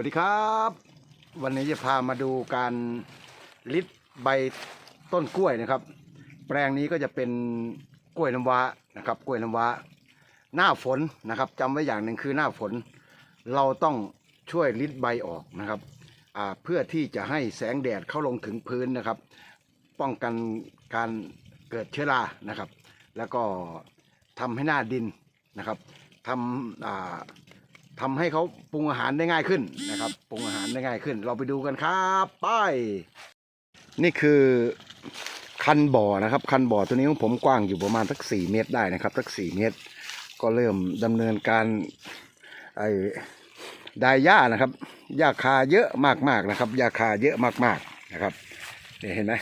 วัสดีครับ วันนี้จะพามาดูการลิดใบต้นกล้วยนะครับ แปลงนี้ก็จะเป็นกล้วยน้ำว้านะครับ กล้วยน้ำว้า หน้าฝนนะครับจำไว้อย่างหนึ่งคือหน้าฝน เราต้องช่วยลิดใบออกนะครับเพื่อที่จะให้แสงแดดเข้าลงถึงพื้นนะครับ ป้องกันการเกิดเชื้อรานะครับ แล้วก็ทำให้หน้าดินนะครับทำอ่า ทำให้เขาปรุงอาหารได้ง่ายขึ้นนะครับปรุงอาหารได้ง่ายขึ้น เราไปดูกันครับไปนี่คือคันบ่อนะครับ คันบ่อตัวนี้ของผมกว้างอยู่ประมาณสักสี่เมตรได้นะครับสักสี่เมตร ก็เริ่มดำเนินการไอ้ไดายหญ้านะครับหญ้าคาเยอะมากๆนะครับหญ้าคาเยอะมากๆนะครับนี่เห็นไหม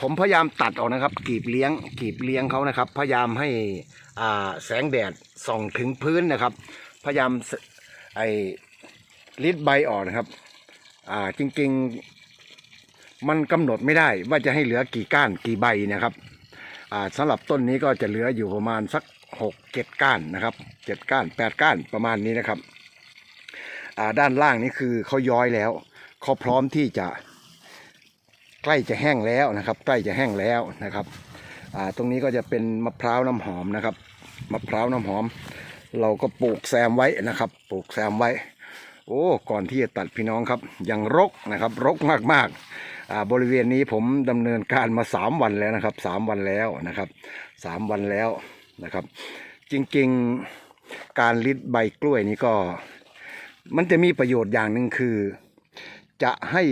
ผมพยายามตัดออกนะครับกรีบเลี้ยงกรีบเลี้ยงเขานะครับ พยายามให้อ่าแสงแดดส่องถึงพื้นนะครับ พยายาม ไอ้ลิดใบออกนะครับ อ่าจริง ๆ มันกำหนดไม่ได้ว่าจะให้เหลือกี่ก้านกี่ใบนะครับ อ่าสำหรับต้นนี้ก็จะเหลืออยู่ประมาณสักหกเจ็ดก้านนะครับเจ็ดก้านแปดก้านประมาณนี้นะครับ อ่าด้านล่างนี่คือเขาย้อยแล้วเขาพร้อมที่จะใกล้จะแห้งแล้วนะครับ ใกล้จะแห้งแล้วนะครับ อ่าตรงนี้ก็จะเป็นมะพร้าวน้ำหอมนะครับมะพร้าวน้ำหอม เราก็ปลูกแซมไว้นะครับ ปลูกแซมไว้ โอ้ก่อนที่จะตัดพี่น้องครับยังรกนะครับ รกมากๆอ่าบริเวณนี้ผมดำเนินการมาสามวันแล้วนะครับสามวันแล้วนะครับสามวันแล้วนะครับ จริงๆการริดใบกล้วยนี้ก็ มันจะมีประโยชน์อย่างหนึ่งคือ จะให้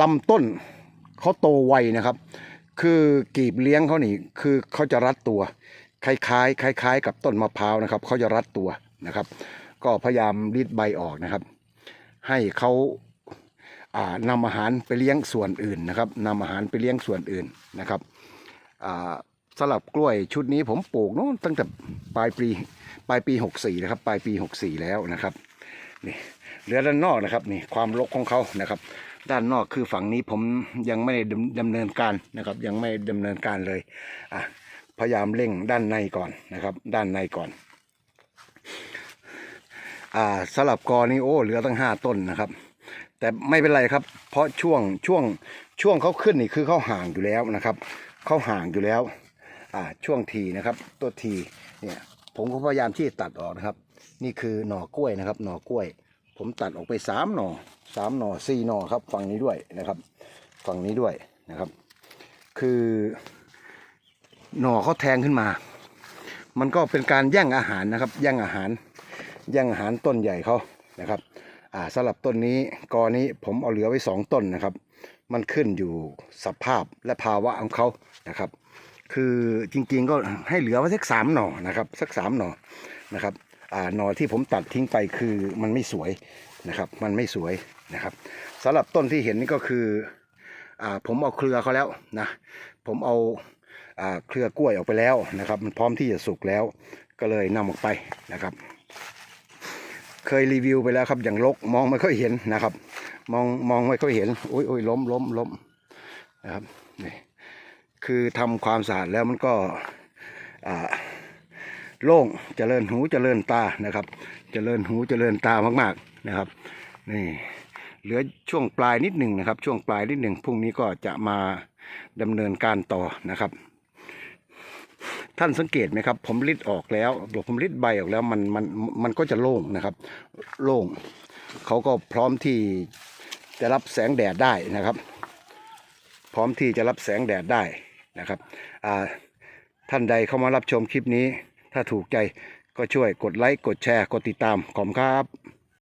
ลำต้นเขาโตไวนะครับ คือกรีบเลี้ยงเขานี่คือเขาจะรัดตัว คล้ายๆคล้าย ๆ กับต้นมะพร้าวนะครับเขาจะรัดตัวนะครับ ก็พยายามรีดใบออกนะครับ ให้เขาอ่านำอาหารไปเลี้ยงส่วนอื่นนะครับนำอาหารไปเลี้ยงส่วนอื่นนะครับอ่าสลับกล้วยชุดนี้ผมปลูกโน้นตั้งแต่ปลายปีปลายปีหกสี่นะครับ ปลายปีหกสี่แล้วนะครับนี่เหลือด้านนอกนะครับนี่ความรกของเขานะครับ ด้านนอกคือฝั่งนี้ผมยังไม่ได้ดำดำเนินการนะครับ ยังไม่ดำเนินการเลยอะ พยายามเร่งด้านในก่อนนะครับ ด้านในก่อนอ่าสลับกอนี่โอ้เหลือตั้งห้าต้นนะครับ แต่ไม่เป็นไรครับ เพราะช่วงช่วงช่วงเขาขึ้นนี่คือเขาห่างอยู่แล้วนะครับเขาห่างอยู่แล้วอ่าช่วงทีนะครับ ตัวทีเนี่ยผมก็พยายามที่จะตัดออกนะครับ นี่คือหน่อกล้วยนะครับ หน่อกล้วย ผมตัดออกไปสามหน่อสามหน่อสี่หน่อครับฝั่งนี้ด้วยนะครับ ฝั่งนี้ด้วยนะครับ คือ หน่อเขาแทงขึ้นมา มันก็เป็นการแย่งอาหารนะครับ แย่งอาหาร แย่งอาหารต้นใหญ่เขานะครับ อ่าสำหรับต้นนี้กอนี้ผมเอาเหลือไว้สองต้นนะครับ มันขึ้นอยู่สภาพและภาวะของเขานะครับ คือจริงๆก็ให้เหลือไว้สักสามหน่อนะครับ สักสามหน่อนะครับ อ่าหน่อที่ผมตัดทิ้งไปคือมันไม่สวยนะครับ มันไม่สวยนะครับสำหรับต้นที่เห็นนี่ก็คือ อ่าผมเอาเครือเขาแล้วนะ ผมเอาอ่า เครือกล้วยออกไปแล้วนะครับ มันพร้อมที่จะสุกแล้ว ก็เลยนำออกไปนะครับ เคยรีวิวไปแล้วครับอย่างลกมองไม่ค่อยเห็นนะครับ มองมองไม่ค่อยเห็นโอ้ยโอ้ยล้มล้มล้มนะครับนี่คือทำความสะอาดแล้วมันก็โล่งเจริญหูเจริญตานะครับเจริญหูเจริญตามาก ๆนะครับ นี่ เหลือช่วงปลายนิดหนึ่งนะครับ ช่วงปลายนิดหนึ่งพรุ่งนี้ก็จะมาดำเนินการต่อนะครับ ท่านสังเกตไหมครับ ผมริดออกแล้วผมริดใบออกแล้วมันมันมันก็จะโล่งนะครับ โล่งเขาก็พร้อมที่จะรับแสงแดดได้นะครับ พร้อมที่จะรับแสงแดดได้นะครับท่านใดเข้ามารับชมคลิปนี้ ถ้าถูกใจก็ช่วยกดไลค์กดแชร์ กดติดตามขอบคุณครับ